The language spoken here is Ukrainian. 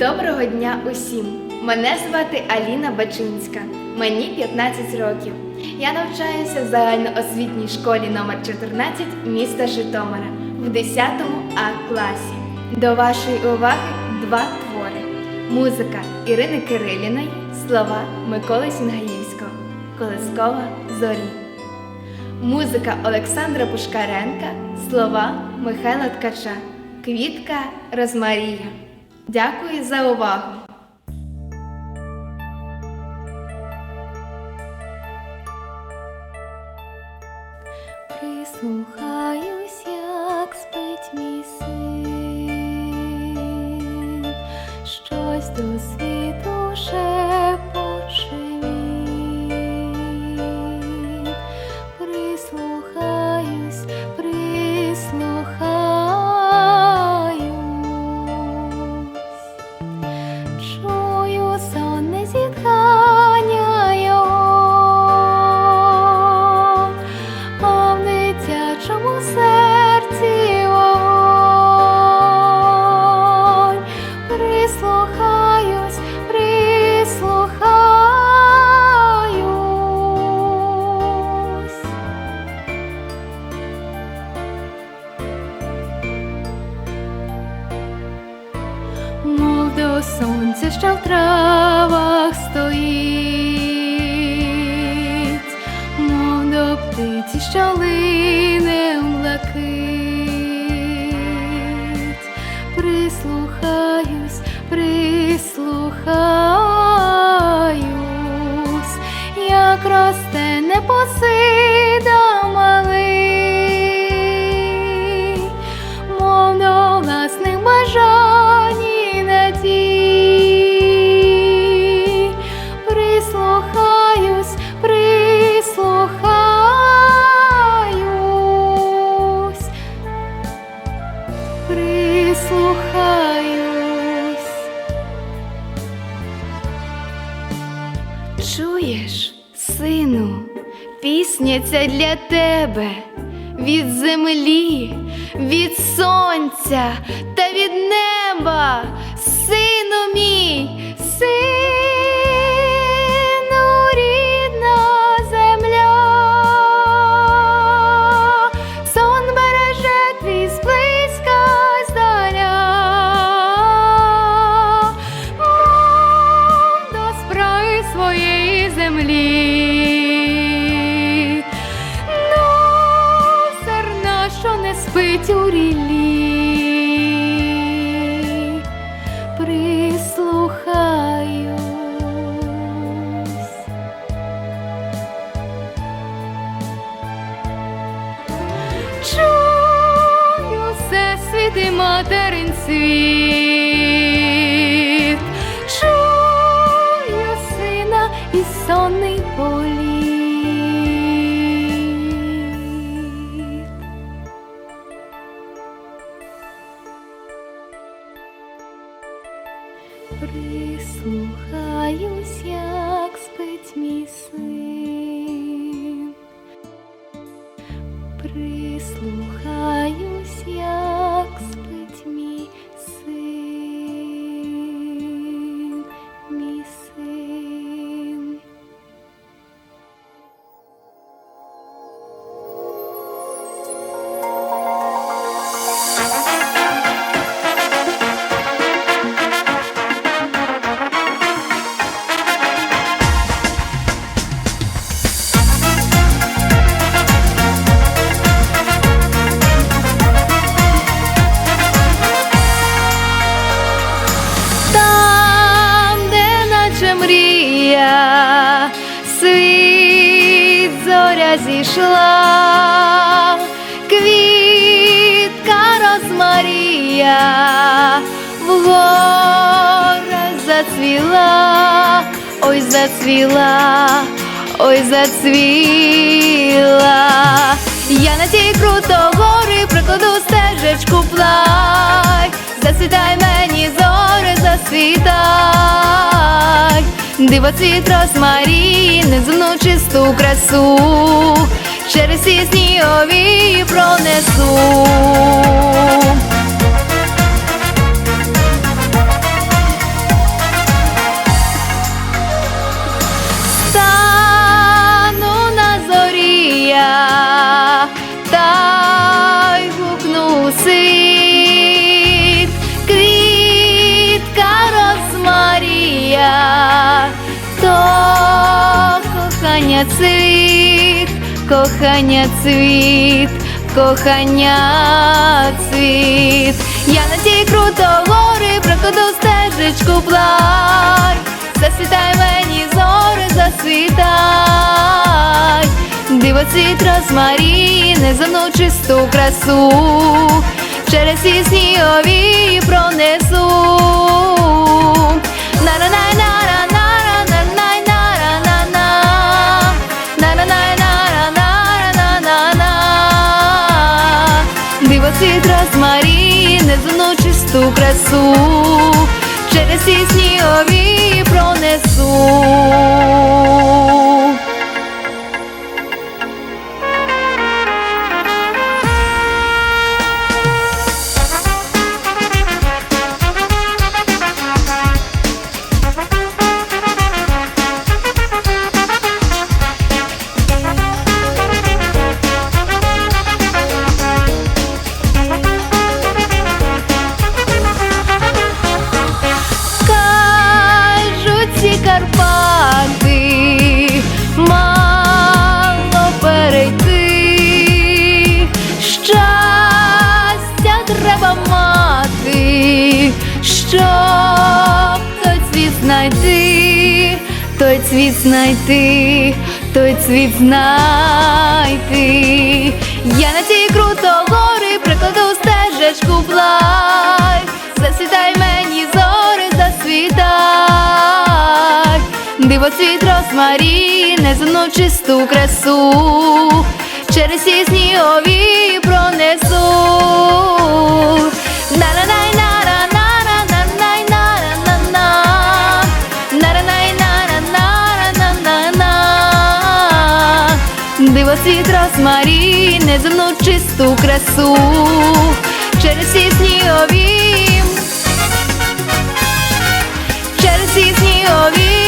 Доброго дня усім! Мене звати Аліна Бачинська. Мені 15 років. Я навчаюся в загальноосвітній школі номер 14 міста Житомира в 10 А класі. До вашої уваги два твори: музика Ірини Кириліної, слова Миколи Сінгаївського, Колискова зорі. Музика Олександра Пушкаренка, слова Михайла Ткача, Квітка Розмарія. Дякую за увагу! Прислухаюсь, як спить мій син, щось до світу що в травах стоїть, мов до птиці, що лине блакить. Прислухаюсь, прислухаюсь, як росте непосида сину, пісня ця для тебе від землі, від сонця та від неба, сину мій, сину материн світ, чую сина і сонний політ. Зійшла, квітка розмарія, вгора зацвіла, ой зацвіла, ой зацвіла. Я на тій круто гори прикладу стежечку плай, засвітай мені зоре, засвітай, диво цвіт розмарі, неземну чисту красу, через снігові пронесу. Кохання цвіт, кохання цвіт, кохання цвіт. Я на тій крутогори прокладу стежечку плай. Засвітай мені зори, засвітай. Диво цвіт розмарі, неземну чисту красу. Через снігові пронесу. На-на-най, чисту красу. Через сні пронесу. Той цвіт знайти, той цвіт знайти. Я на тій крутогори прикладу стежечку плай, засвітай мені зори, засвітай, диво цвіт розмарі, неземну чисту красу, через снігові пронесу. На-на-най, Світ розмарі, неземну чисту красу. Через всі снігові, через всі снігові